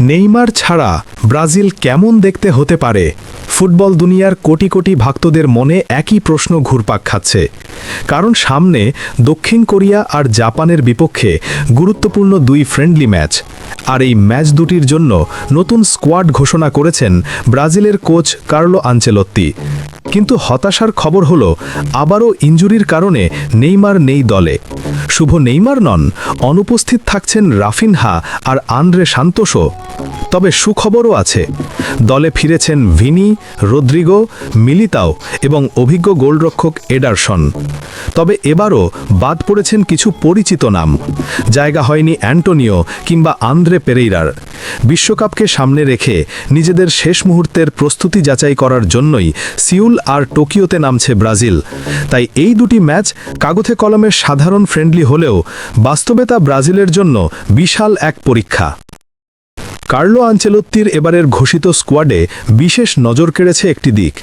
Neymar ছাড়া Brazil কেমন দেখতে হতে পারে? ফুটবল দুনিয়ার কোটি কোটি ভক্তদের মনে একই প্রশ্ন ঘুরপাক খাচ্ছে। কারণ সামনে দক্ষিণ কোরিয়া আর জাপানের বিপক্ষে গুরুত্বপূর্ণ দুই ফ্রেন্ডলি ম্যাচ আর এই ম্যাচ দুটির জন্য নতুন স্কোয়াড ঘোষণা করেছেন ব্রাজিলের কোচ কার্লো আঞ্চেলত্তি কিন্তু হতাশার খবর হলো, আবারও ইঞ্জুরির কারণে নেইমার নেই দলে। শুভ নেইমার নন, অনুপস্থিত থাকছেন রাফিনহা আর আন্দ্রে সান্তোসও তবে সুখবরও আছে, দলে ফিরেছেন ভিনি, রদ্রিগো, মিলিতাও এবং অভিজ্ঞ গোলরক্ষক এডারসন। তবে এবারও বাদ পড়েছেন কিছু পরিচিত নাম, জায়গা হয়নি অ্যান্টোনিও কিংবা আন্দ্রে পেরেইরার। বিশ্বকাপকে সামনে রেখে নিজেদের শেষ মুহূর্তের প্রস্তুতি যাচাই করার জন্যই সিউল আর টোকিওতে নামছে ব্রাজিল। তাই এই দুটি ম্যাচ কাগজে কলমের সাধারণ ফ্রেন্ডলি হলেও বাস্তবে তা ব্রাজিলের জন্য বিশাল এক পরীক্ষা। কার্লো আঞ্চেলত্তির এবারের ঘোষিত স্কোয়াডে বিশেষ নজর কেড়েছে একটি দিক।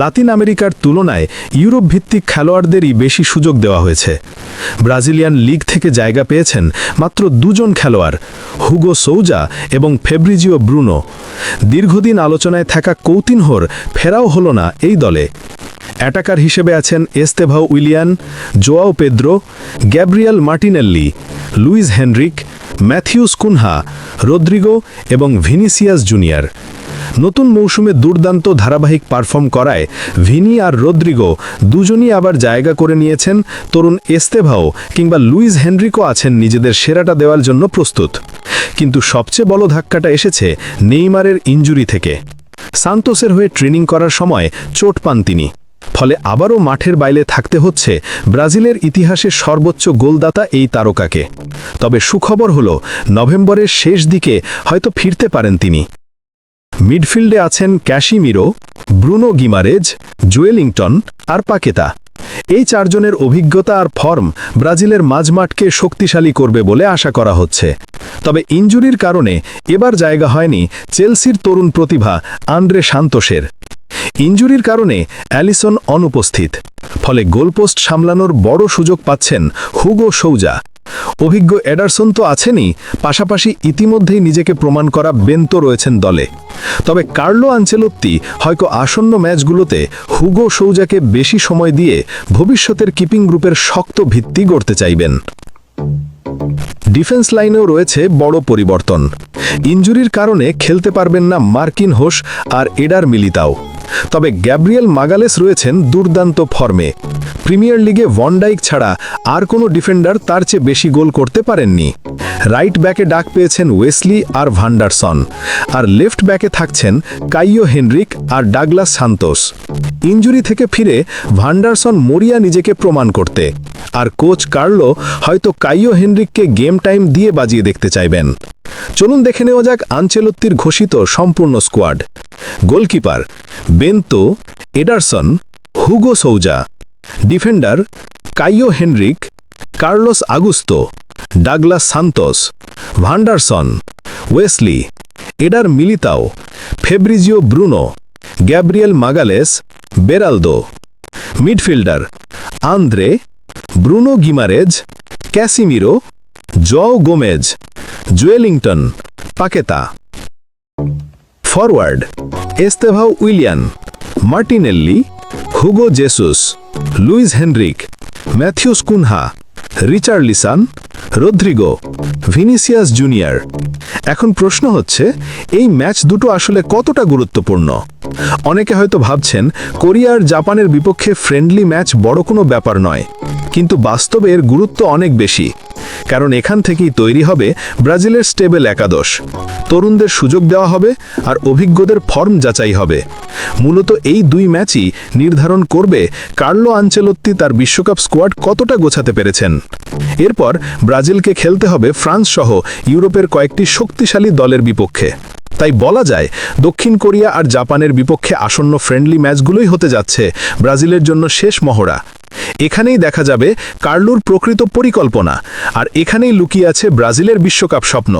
লাতিন আমেরিকার তুলনায় ইউরোপ ভিত্তিক খেলোয়াড়দেরই বেশি সুযোগ দেওয়া হয়েছে। ব্রাজিলিয়ান লিগ থেকে জায়গা পেয়েছেন মাত্র দুজন খেলোয়াড়, হুগো সৌজা এবং ফেব্রিজিও ব্রুনো। দীর্ঘদিন আলোচনায় থাকা কৌতিনহর ফেরাও হল না এই দলে। অ্যাটাকার হিসেবে আছেন Estevao Willian, Joao Pedro, Gabriel Martinelli, Luiz Henrique Matheus Cunha, Rodrigo এবং ভিনিসিয়াস জুনিয়র। নতুন মৌসুমে দুর্দান্ত ধারাবাহিক পারফর্ম করায় ভিনি আর রদ্রিগো দুজনই আবার জায়গা করে নিয়েছেন তরুণ এস্তেভাও কিংবা লুইস হেনরিকো আছেন নিজেদের সেরাটা দেওয়ার জন্য প্রস্তুত। কিন্তু সবচেয়ে বড় ধাক্কাটা এসেছে নেইমারের ইঞ্জুরি থেকে। সান্তোসের হয়ে ট্রেনিং করার সময় চোট পান তিনি। ফলে আবারও মাঠের বাইরে থাকতে হচ্ছে ব্রাজিলের ইতিহাসে সর্বোচ্চ গোলদাতা এই তারকাকে। তবে সুখবর হল, নভেম্বরের শেষ দিকে হয়তো ফিরতে পারেন তিনি। মিডফিল্ডে আছেন ক্যাশিমিরো ব্রুনো গিমারেজ, জুয়েলিংটন আর পাকেতা। এই চারজনের অভিজ্ঞতা আর ফর্ম ব্রাজিলের মাঝমাঠকে শক্তিশালী করবে বলে আশা করা হচ্ছে। তবে ইঞ্জুরির কারণে এবার জায়গা হয়নি চেলসির তরুণ প্রতিভা আন্দ্রে সান্তোসের। ইঞ্জুরির কারণে অ্যালিসন অনুপস্থিত, ফলে গোলপোস্ট সামলানোর বড় সুযোগ পাচ্ছেন হুগো সৌজা। অভিজ্ঞ এডারসন তো আছেনই, পাশাপাশি ইতিমধ্যেই নিজেকে প্রমাণ করা বেন্ত রয়েছেন দলে। তবে কার্লো আঞ্চেলত্তি হয়তো আসন্ন ম্যাচগুলোতে হুগো সৌজাকে বেশি সময় দিয়ে ভবিষ্যতের কিপিং গ্রুপের শক্ত ভিত্তি গড়তে চাইবেন। ডিফেন্স লাইনেও রয়েছে বড় পরিবর্তন। ইঞ্জুরির কারণে খেলতে পারবেন না মার্কিন হোস আর এডার মিলিতাও। তবে গ্যাব্রিয়েল মাগালেস রয়েছেন দুর্দান্ত ফর্মে। প্রিমিয়ার লিগে ওয়ানডাইক ছাড়া আর কোনো ডিফেন্ডার তার চেয়ে বেশি গোল করতে পারেননি। রাইট ব্যাকে ডাক পেয়েছেন ওয়েসলি আর ভান্ডারসন। আর লেফট ব্যাকে থাকছেন কাইও হেনরিক আর ডাগলাস সান্তোস। ইঞ্জুরি থেকে ফিরে ভান্ডারসন মরিয়া নিজেকে প্রমাণ করতে। আর কোচ কার্লো হয়তো কাইও হেনরিককে গেম টাইম দিয়ে বাজিয়ে দেখতে চাইবেন। চলুন দেখে নেওয়া যাক আঞ্চেলত্তির ঘোষিত সম্পূর্ণ squad. Goalkeeper Bento Ederson, Hugo Souza. Defender Caio Henrique, Carlos Augusto. Douglas Santos Vanderson Wesley Eder Militao Fabricio Bruno Gabriel Magalhaes Beraldo midfielder Andre Bruno Guimaraes Casemiro Joao Gomes Joelinton Paqueta forward Estevao Willian Martinelli Hugo Jesus Luiz Henrique Matheus Cunha Richarlison Rodrigo, Vinicius Junior. এখন প্রশ্ন হচ্ছে, এই match দুটো আসলে কতটা গুরুত্বপূর্ণ? অনেকে হয়তো ভাবছেন কোরিয়ার জাপানের বিপক্ষে ফ্রেন্ডলি ম্যাচ বড় কোনো ব্যাপার নয়, কিন্তু বাস্তবে এর গুরুত্ব অনেক বেশি। কারণ এখান থেকেই তৈরি হবে ব্রাজিলের স্টেবল একাদশ। তরুণদের সুযোগ দেওয়া হবে আর অভিজ্ঞদের ফর্ম যাচাই হবে। মূলত এই দুই ম্যাচই নির্ধারণ করবে কার্লো আঞ্চেলত্তি তার বিশ্বকাপ স্কোয়াড কতটা গোছাতে পেরেছেন। এরপর ব্রাজিলকে খেলতে হবে ফ্রান্স সহ ইউরোপের কয়েকটি শক্তিশালী দলের বিপক্ষে। তাই বলা যায়, দক্ষিণ কোরিয়া আর জাপানের বিপক্ষে আসন্ন ফ্রেন্ডলি ম্যাচগুলোই হতে যাচ্ছে ব্রাজিলের জন্য শেষ মহড়া। এখানেই দেখা যাবে কার্লুর প্রকৃত পরিকল্পনা, আর এখানেই লুকিয়ে আছে ব্রাজিলের বিশ্বকাপ স্বপ্ন।